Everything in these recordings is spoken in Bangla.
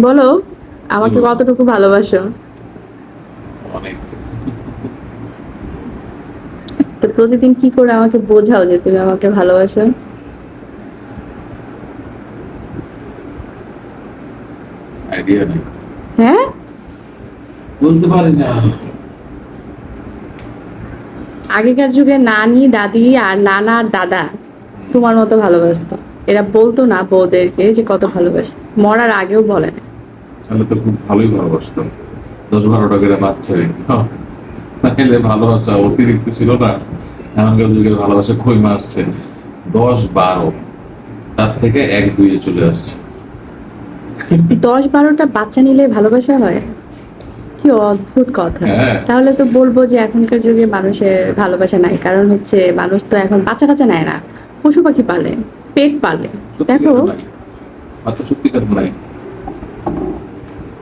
বলো আমাকে কতটুকু ভালোবাসো? অনেক। তো প্রতিদিন কি করে আমাকে বোঝাও যে তুমি আমাকে ভালোবাসো? আইডিয়া নেই। হ্যাঁ? বলতে পারি না। আগেকার যুগে নানি দাদি আর নানা আর দাদা তোমার মতো ভালোবাসতো। এরা বলতো না বউদেরকে যে কত ভালোবাসে। মরার আগেও বলে না। তাহলে তো খুব ভালোই ভালোবাসতাম। দশ বারোটা করে বাচ্চা হইতো তাহলে ভালোবাসা অতিরিক্ত ছিল না। এখনকার যুগে ভালোবাসা কইমা আসছে। দশ বারো তার থেকে এক দুইয়ে চলে আসছে। দশ বারোটা বাচ্চা নিলে ভালোবাসা হয়? কি অদ্ভুত কথা। হ্যাঁ। তাহলে তো বলব যে এখনকার যুগে মানুষের ভালোবাসা নাই। কারণ হচ্ছে মানুষ তো এখন বাচ্চা কাচ্চা নেয় না। পশু পাখি পালে। পেট পালে। দেখো। হয়তো সত্যিকার নাই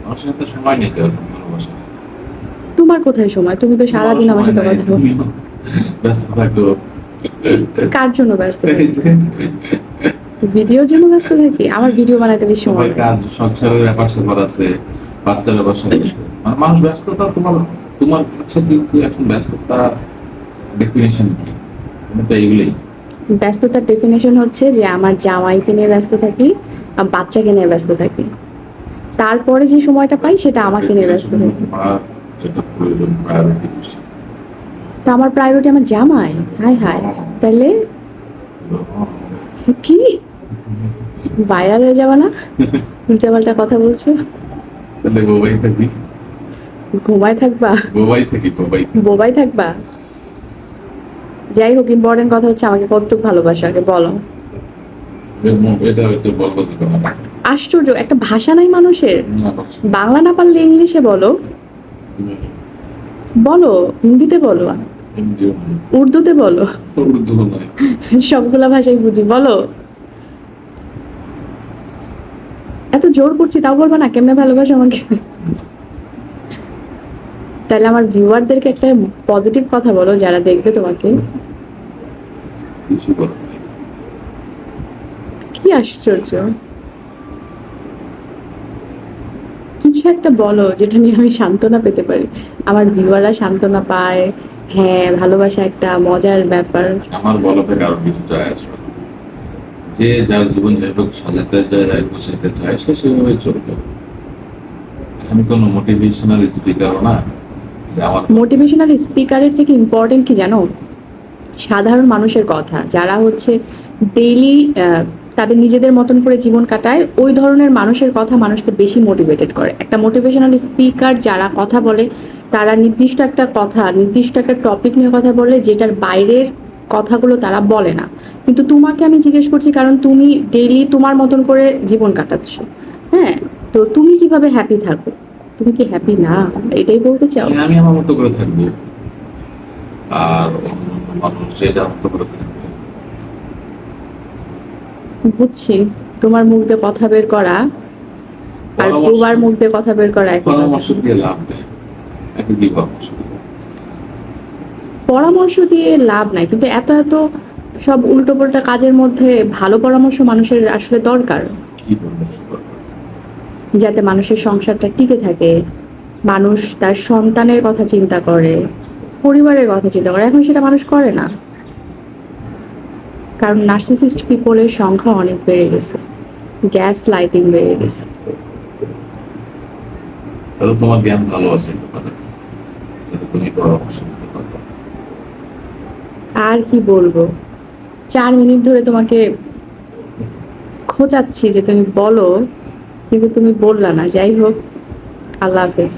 মানুষের সাথে সময় নেই কেউ ভালোবাসা তোমার কোথায় সময়? তুমি তো সারাদিন আমার সাথে কথা বলো। ব্যস্ত থাকো। কার জন্য ব্যস্ত ভিডিওর জন্য ব্যস্ত থাকি? আমার ভিডিও বানাইতে বেশি সময় লাগে। কাজ সংসারের ব্যাপার স্যাপার আছে বাচ্চার ব্যাপার স্যাপার আছে। মানে মানুষ ব্যস্ততা তোমার তোমার কাছে কিন্তু এখন ব্যস্ততার ডেফিনেশন কি? তুমি তো এইগুলোই। ব্যস্ততার ডেফিনেশন হচ্ছে যে আমার জামাইকে নিয়ে ব্যস্ত থাকি আর বাচ্চাকে নিয়ে ব্যস্ত থাকি। তারপরে যে সময়টা পাই সেটা আমাকে নিয়ে ব্যস্ত থাকি। তো আমার প্রায়োরিটি আমার জামাই? হাই হাই তাহলে কি? ভাইরাল হয়ে যাবে না? উল্টা পাল্টা কথা বলছো? তাহলে বোবাই ঘুমায় থাকবা? বোবাই থাকি বোবাই থাকি। বোবাই থাকবা? যাই হোক ইম্পর্টেন্ট কথা হচ্ছে আমাকে কতটুকু ভালোবাসো আগে বলো। এটা হয়তো বলব দিবে না আশ্চর্য একটা ভাষা নাই মানুষের? বাংলা না পারলে ইংলিশে বলো। বলো হিন্দিতে বলো। উর্দুতে বলো। সবগুলা ভাষাই বুঝি বলো। এত জোর করছি তাও বলব না কেমনে ভালোবাসো আমাকে? তাহলে আমার ভিউয়ারদেরকে একটা পজিটিভ কথা বলো যারা দেখবে তোমাকে। কিছু নেই। কি আশ্চর্য। কিছু একটা বলো যেটা নিয়ে আমি সান্ত্বনা পেতে পারি। আমার ভিউয়াররা সান্ত্বনা পায় হ্যাঁ ভালোবাসা একটা মজার ব্যাপার। আমার বলা থেকে আরও কিছু যায় আসবে যে যার জীবন যেভাবে সাজাতে চায় গোছাইতে চায় সে সেভাবে চলবে আমি কোনো মোটিভেশনাল স্পিকারও না মোটিভেশনাল স্পিকারের থেকে ইম্পর্টেন্ট কি জানো? সাধারণ মানুষের কথা যারা হচ্ছে ডেইলি তাদের নিজেদের মতন করে জীবন কাটায় ওই ধরনের মানুষের কথা মানুষকে বেশি মোটিভেটেড করে। একটা মোটিভেশনাল স্পিকার যারা কথা বলে তারা নির্দিষ্ট একটা কথা নির্দিষ্ট একটা টপিক নিয়ে কথা বলে যেটার বাইরের কথাগুলো তারা বলে না। কিন্তু তোমাকে আমি জিজ্ঞেস করছি কারণ তুমি ডেইলি তোমার মতন করে জীবন কাটাচ্ছ। হ্যাঁ তো তুমি কীভাবে হ্যাপি থাকো? তুমি কি হ্যাপি না? এটাই বলতে চাও? হ্যাঁ, আমি আমার মতো করে থাকব। আর মানুষ যে যার মতো করে থাকবে। বুঝছি। তোমার মুখ দিয়ে কথা বের করা আর পরামর্শ- মুখ দিয়ে কথা বের করা একই পরামর্শ দিয়ে লাভ নেই। একই কি পরামর্শ পরামর্শ দিয়ে লাভ নাই কিন্তু এত এত সব উল্টো পাল্টা কাজের মধ্যে ভালো পরামর্শ মানুষের আসলে দরকার। কি পরামর্শ যাতে মানুষের সংসারটা টিকে থাকে মানুষ তার সন্তানের কথা চিন্তা করে পরিবারের কথা চিন্তা করে। এখন সেটা মানুষ করে না। কারণ নার্সিসিস্ট পিপলের সংখ্যা অনেক বেড়ে গেছে। গ্যাস লাইটিং বেড়ে গেছে। তোমার জ্ঞান ভালো আছে এই ব্যাপারে? তাহলে তুমি পরামর্শ দিতে পারবে। আর কি বলব? চার মিনিট ধরে তোমাকে খোঁচাচ্ছি যে তুমি বলো কিন্তু তুমি বললা না। যাই হোক আল্লাহ হাফেজ।